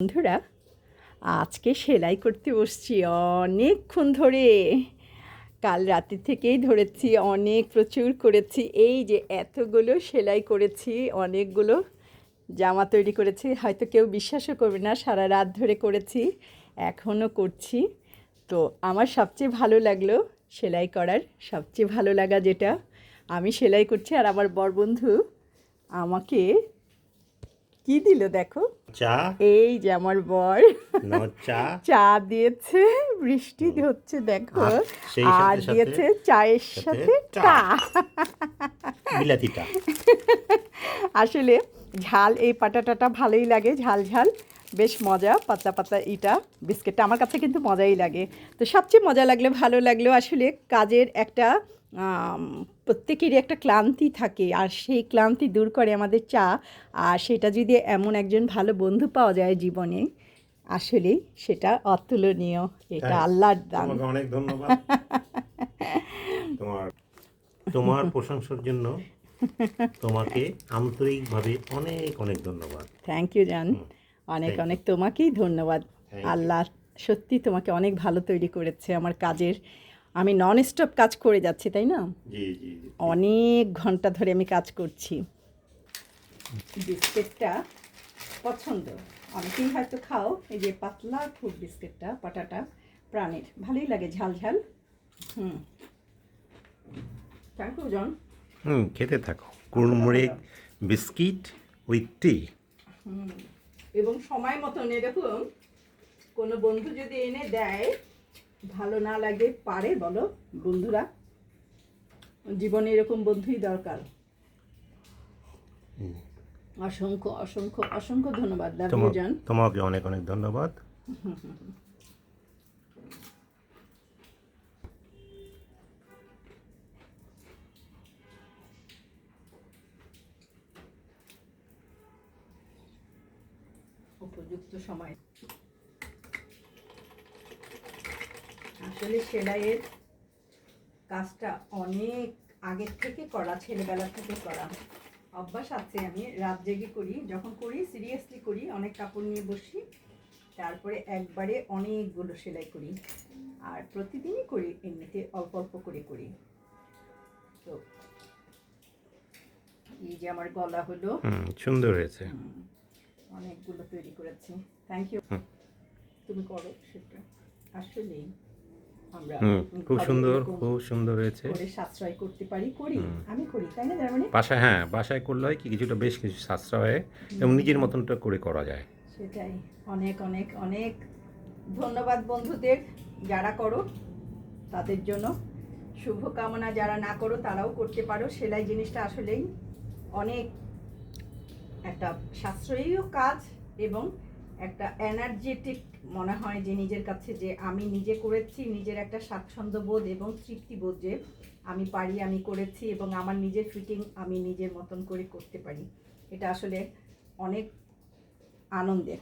বন্ধুরা, আজকে সেলাই করতে বসছি অনেকক্ষণ ধরে। কাল রাতে থেকেই ধরেছি, অনেক প্রচুর করেছি। এই যে এতগুলো সেলাই করেছি, অনেকগুলো জামা তৈরি করেছি, হয়তো কেউ বিশ্বাসও করবে না, সারা রাত ধরে করেছি, এখনও করছি। তো আমার সবচেয়ে ভালো লাগল সেলাই করার, সবচেয়ে ভালো লাগা যেটা, আমি সেলাই করছি আর আমার বর বন্ধু আমাকে কি দিল দেখো? চা। এই যে আমার বর। চা। চা দিয়েছে বৃষ্টি হচ্ছে দেখো। আর দিয়েছে চায়ের সাথে চা। চা আসলে ঝাল এই পাটাটাটা ভালোই লাগে ঝাল ঝাল। বেশ মজা পাতা পাতা ইটা বিস্কিটটা। আমার কাছে কিন্তু মজাই লাগে। তো সবচেয়ে মজা লাগলে ভালো লাগল আসলে কাজের একটা প্রত্যেকেরই একটা ক্লান্তি থাকে আর সেই ক্লান্তি দূর করে আমাদের চা। আর সেটা যদি এমন একজন ভালো বন্ধু পাওয়া যায় জীবনে আসলে সেটা অতুলনীয়। এটা Thanks. আল্লাহর দান। অনেক ধন্যবাদ। তোমার তোমার প্রশংসার জন্য তোমাকে আন্তরিকভাবে অনেক অনেক ধন্যবাদ। থ্যাংক ইউ জান অনেক অনেক তোমাকেই ধন্যবাদ। আল্লাহ সত্যি তোমাকে অনেক ভালো তৈরি করেছে আমার কাজের। আমি নন স্টপ কাজ করে যাচ্ছি তাই না? অনেক ঘণ্টা ধরে আমি কাজ করছি। বিস্কিটটা পছন্দ। অনেকেই হয়তো খাও এই যে পাতলা খুব বিস্কিটটা পাটাটা প্রাণের। ভালোই লাগে ঝাল ঝাল। হুম। ইউ জন। হুম খেতে থাকো। কুড়মুড়ে বিস্কিট উইথ টি। এবং সময় মতন এরকম কোনো বন্ধু যদি এনে দেয় ভালো না লাগে পারে বলো বন্ধুরা। জীবনে এরকম বন্ধুই দরকার। অসংখ্য অসংখ্য অসংখ্য ধন্যবাদ দাদুজান। তোমাকে অনেক অনেক ধন্যবাদ। উপযুক্ত সময়। আসলে সেলাইয়ের কাজটা অনেক আগের থেকে করা ছেলেবেলা থেকে করা। অভ্যাস আছে আমি রাত জেগে করি যখন করি সিরিয়াসলি করি অনেক কাপড় নিয়ে বসি তারপরে একবারে অনেকগুলো সেলাই করি। আর প্রতিদিনই করি এমনিতে অল্প অল্প করে করি। তো এই যে আমার গলা হলো। সুন্দর হয়েছে। অনেকগুলো তৈরি করেছি। থ্যাংক ইউ তুমি করো সেটা। আসলেই। খুব সুন্দর খুব সুন্দর হয়েছে। করে সাশ্রয় করতে পারি করি। আমি করি তাই না জার্মানি? বাসায় হ্যাঁ বাসায় করলে হয় কি কিছুটা বেশ কিছু সাশ্রয় হয় এবং নিজের মতনটা করে করা যায়। সেটাই। অনেক অনেক অনেক ধন্যবাদ বন্ধুদের যারা করো তাদের জন্য। শুভকামনা যারা না করো তারাও করতে পারো। সেলাই জিনিসটা আসলেই অনেক একটা সাশ্রয়ীও কাজ এবং একটা এনার্জেটিক মনে হয় যে নিজের কাছে যে আমি নিজে করেছি, নিজের একটা স্বাচ্ছন্দ্য বোধ এবং তৃপ্তি বোধ যে আমি পারি, আমি করেছি এবং আমার নিজের ফিটিং আমি নিজের মতন করে করতে পারি এটা আসলে অনেক আনন্দের।